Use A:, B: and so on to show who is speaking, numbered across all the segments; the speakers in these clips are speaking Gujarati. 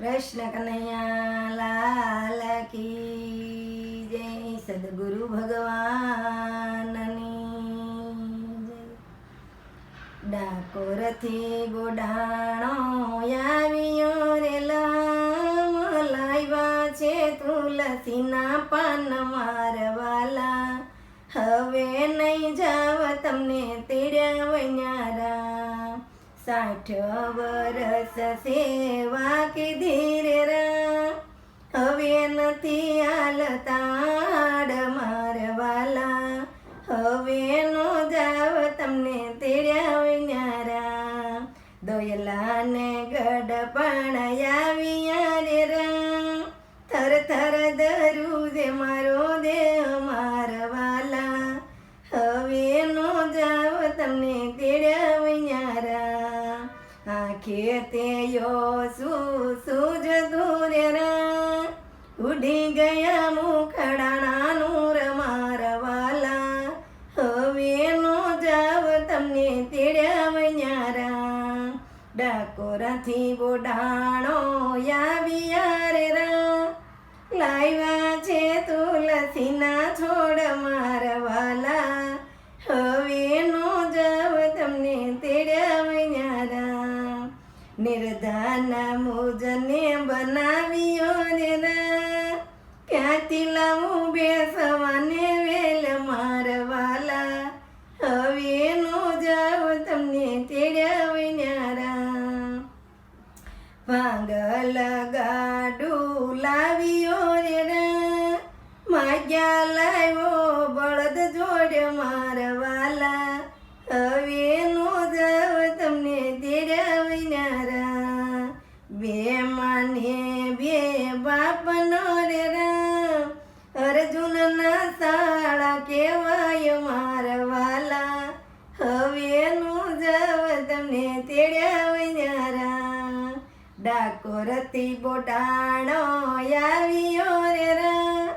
A: કૃષ્ણ કનૈયા લાલ કી જય સદગુરુ ભગવાનની ડાકોરથી ગોડાણો આવ્યો રે લામ લાવ્યા છે તુલસીના પાન મારવાલા. હવે નહીં જાવ તમને વૈયારા સાઠ વરસ સેવા કીધી રે રા. હવે નથી હાલતાડ મારવાલા. હવે નો જાવ તમને તેડ્યા વિનારા. દોયલાને ગડપણ આવ્યા રે રા. થર થર ધરું જે મારો દેહ મારવાલા. હવે નો જાવ તમને તેડ્યા આંખે તે યો શું સૂજ દૂરેરા ઉડી ગયા મુખડાના નૂર મારવાલા. હવે નો જાવ તમને તેડ્યા વૈયારા ડાકોરાથી બોડાણો આવ્યા રે રા લાવ્યા છે તુલસીના છોડ નિર્ધાન મોજને બનાવ્યો રે રા ક્યાંથી લાવું બેસવાને વેલ મારવાલા. હવે નો જાવ તમને તેડ્યા વૈયારા ભાંગલ ગાડું લાવ્યો રે માગ્યા લાવ્યો બળદ જોડ મારવાલા ના સાળા કેવાય મારવાલા હવે નો જાવ તમને તેડ્યા વિનારા. ડાકોરતી બોટાણો આવ્યો રે રા.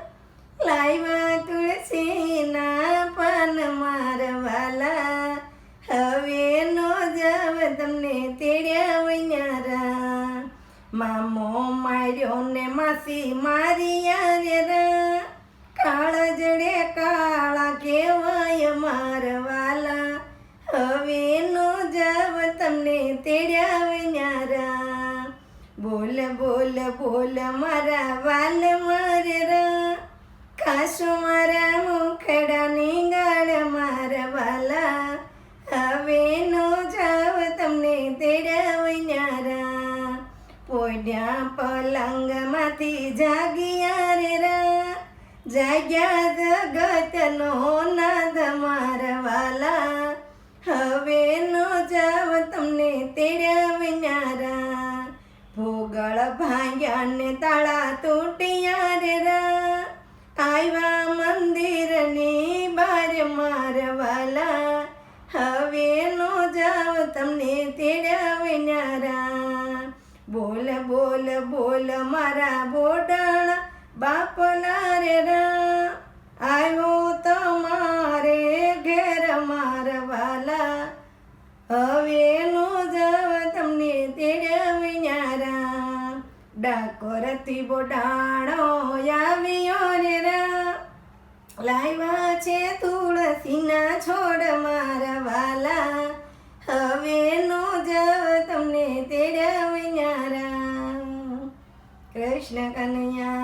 A: લાવ્યા તુલસીના પાન મારવાલા હવે નો જાવ તમને તેડ્યા વૈયારા મામો માર્યો ને માસી મારી રે રા. કાળ જડે કાળા કેવાય મારવાલા હવે નો જાવ તમને તેડ્યા વિનારા. બોલ બોલ બોલ મારા વાલ મારે કાશો મારા મુખડાની ગાળ મારવાલા હવે નો જાવ તમને તેડ્યા વિનારા. પોડ્યા પલંગમાંથી રા જાગ્યા જગતનો નાદ મારવાલા. હવે નો જાવ તમને તેડ્યા વિનારા. ભોગળ ભાંગ્યા ને તાળા તૂટ્યા રે આવ્યા મંદિરની બાર મારવાલા. હવે નો જાવ તમને તેડ્યા વિનારા. બોલ બોલ બોલ મારા બોડાણા બાપલા રે આવ્યો તમારે ઘેર મારવાલા. હવે નો જાવ તમને તેડ્યા વિનારા. ડાકોરથી બોડાણો આવ્યો રે રા લાવ્યા છે તુલસીના છોડ મારવાલા. હવેનો જાવ તમને તેડ્યા વિનારા. કૃષ્ણ કનૈયા